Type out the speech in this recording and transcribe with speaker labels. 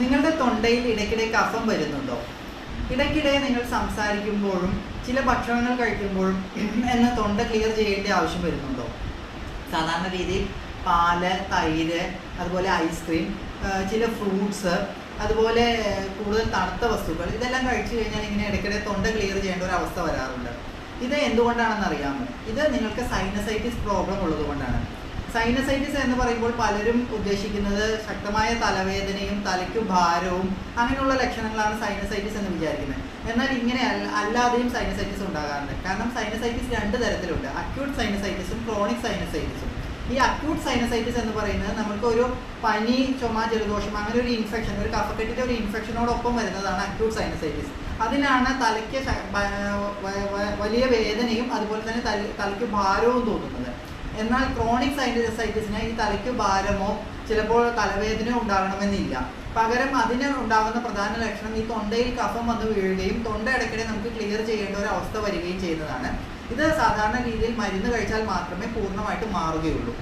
Speaker 1: നിങ്ങളുടെ തൊണ്ടയിൽ ഇടയ്ക്കിടെ കഫം വരുന്നുണ്ടോ? ഇടയ്ക്കിടെ നിങ്ങൾ സംസാരിക്കുമ്പോഴും ചില ഭക്ഷണങ്ങൾ കഴിക്കുമ്പോഴും എന്ന തൊണ്ട ക്ലിയർ ചെയ്യേണ്ട ആവശ്യം വരുന്നുണ്ടോ? സാധാരണ രീതിയിൽ പാൽ തൈര് അതുപോലെ ഐസ്ക്രീം ചില ഫ്രൂട്ട്സ് അതുപോലെ കൂടുതൽ തണുത്ത വസ്തുക്കൾ ഇതെല്ലാം കഴിച്ചു കഴിഞ്ഞാൽ ഇങ്ങനെ ഇടയ്ക്കിടെ തൊണ്ട ക്ലിയർ ചെയ്യേണ്ട ഒരു അവസ്ഥ വരാറുണ്ട്. ഇത് എന്തുകൊണ്ടാണെന്ന് അറിയാമോ? ഇത് നിങ്ങൾക്ക് സൈനസൈറ്റിസ് പ്രോബ്ലം ഉള്ളത് കൊണ്ടാണ് സൈനസൈറ്റിസ് എന്ന് പറയുമ്പോൾ പലരും ഉദ്ദേശിക്കുന്നത് ശക്തമായ തലവേദനയും തലയ്ക്കു ഭാരവും അങ്ങനെയുള്ള ലക്ഷണങ്ങളാണ് സൈനസൈറ്റിസ് എന്ന് വിചാരിക്കുന്നത്. എന്നാൽ ഇങ്ങനെ അല്ല- അല്ലാതെയും സൈനസൈറ്റിസ് ഉണ്ടാകാറുണ്ട്. കാരണം സൈനസൈറ്റിസ് രണ്ട് തരത്തിലുണ്ട്. അക്യൂട്ട് സൈനസൈറ്റിസും ക്രോണിക് സൈനസൈറ്റിസും ഈ അക്യൂട്ട് സൈനസൈറ്റിസ് എന്ന് പറയുന്നത് നമുക്ക് ഒരു പനി ചുമ ജലദോഷം അങ്ങനെ ഒരു ഇൻഫെക്ഷൻ ഒരു കഫക്കെട്ടിന്റെ ഒരു ഇൻഫെക്ഷനോടൊപ്പം വരുന്നതാണ് അക്യൂട്ട് സൈനസൈറ്റിസ് അതിനാണ് തലയ്ക്ക് വലിയ വേദനയും അതുപോലെ തന്നെ തലയ്ക്ക് ഭാരവും തോന്നുന്നത്. എന്നാൽ ക്രോണിക് സൈറ്റിസൈറ്റിസിന് ഈ തലയ്ക്ക് ഭാരമോ ചിലപ്പോൾ തലവേദനയോ ഉണ്ടാകണമെന്നില്ല. പകരം അതിന് ഉണ്ടാകുന്ന പ്രധാന ലക്ഷണം ഈ തൊണ്ടയിൽ കഫം വന്ന് വീഴുകയും തൊണ്ട ഇടയ്ക്കിടെ നമുക്ക് ക്ലിയർ ചെയ്യേണ്ട ഒരു അവസ്ഥ വരികയും ചെയ്യുന്നതാണ്. ഇത് സാധാരണ രീതിയിൽ മരുന്ന് കഴിച്ചാൽ മാത്രമേ പൂർണമായിട്ട് മാറുകയുള്ളൂ.